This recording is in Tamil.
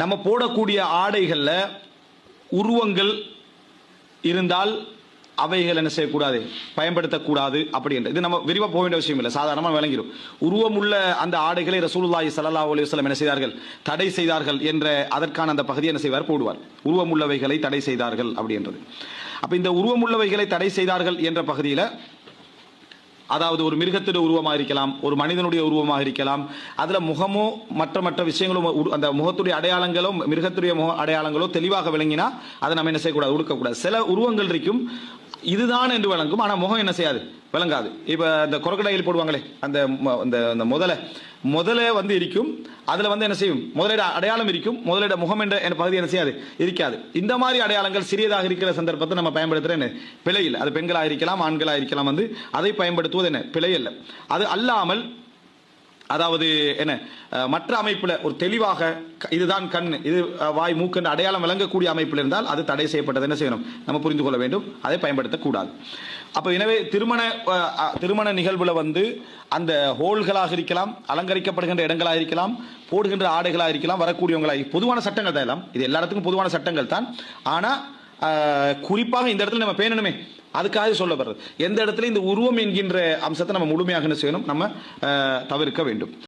நம்ம போடக்கூடிய ஆடைகளில் உருவங்கள் இருந்தால் அவைகள் என்ன செய்யக்கூடாது? பயன்படுத்தக்கூடாது அப்படின்ற இது நம்ம விரிவாக போக வேண்டிய விஷயம் இல்லை சாதாரணமாக விளங்கிடும் உருவமுள்ள அந்த ஆடைகளை ரசூலுல்லாஹி சல்லா அலைஹி என்ன செய்தார்கள்? தடை செய்தார்கள் என்ற அதற்கான அந்த பகுதியை என்ன செய்வார்? போடுவார். உருவமுள்ளவைகளை தடை செய்தார்கள் அப்படின்றது. அப்போ இந்த உருவமுள்ளவைகளை தடை செய்தார்கள் என்ற பகுதியில் அதாவது ஒரு மிருகத்துடைய உருவமாக இருக்கலாம் ஒரு மனிதனுடைய உருவமாக இருக்கலாம் அதுல முகமோ மற்ற மற்ற விஷயங்களும் அந்த முகத்துடைய அடையாளங்களோ மிருகத்துடைய முக அடையாளங்களோ தெளிவாக விளங்கினா அதை நம்ம என்ன செய்யக்கூடாது? உடுக்கக்கூடாது. சில உருவங்கள் இருக்கும். இதுதான் என்று விளங்கும் ஆனா முகம் என்ன செய்யாது? விளங்காது. இப்ப இந்த கொரக்கடையில் போடுவாங்களே அந்த அந்த முதலை. முதலை வந்து இருக்கும். அதுல வந்து என்ன செய்யும்? முதலிட அடையாளம் இருக்கும். முதலிட முகம் என்ற என்ற பகுதி என்ன செய்யாது? இருக்காது. இந்த மாதிரி அடையாளங்கள் சிறியதாக இருக்கிற சந்தர்ப்பத்தை நம்ம பயன்படுத்துறது என்ன? பிழை இல்லை. அது பெண்களாக இருக்கலாம் ஆண்களாக இருக்கலாம் வந்து அதை பயன்படுத்துவது என்ன? பிழை இல்லை. அது அல்லாமல் அதாவது என்ன மற்ற அமைப்பில் ஒரு தெளிவாக க- இதுதான் கண் இது வாய் மூக்கன் அடையாளம் விளங்கக்கூடிய அமைப்பில் இருந்தால் அது தடை செய்யப்பட்டது என்ன செய்யணும்? நம்ம புரிந்து கொள்ள வேண்டும் அதை பயன்படுத்தக்கூடாது. அப்போ எனவே திருமண திருமண நிகழ்வில் வந்து அந்த ஹோல்களாக இருக்கலாம் அலங்கரிக்கப்படுகின்ற இடங்களாக இருக்கலாம் போடுகின்ற ஆடைகளாக இருக்கலாம் வரக்கூடியவங்களாக பொதுவான சட்டங்கள் தான் எல்லாம். இது எல்லா இடத்துக்கும் பொதுவான சட்டங்கள் தான். ஆனால் குறிப்பாக இந்த இடத்துல நம்ம பேணணுமே. அதுக்காக சொல்லப்படுறது. எந்த இடத்துல இந்த உருவம் என்கின்ற அம்சத்தை நம்ம முழுமையாக செய்யணும்? நம்ம அஹ், தவிர்க்க வேண்டும்.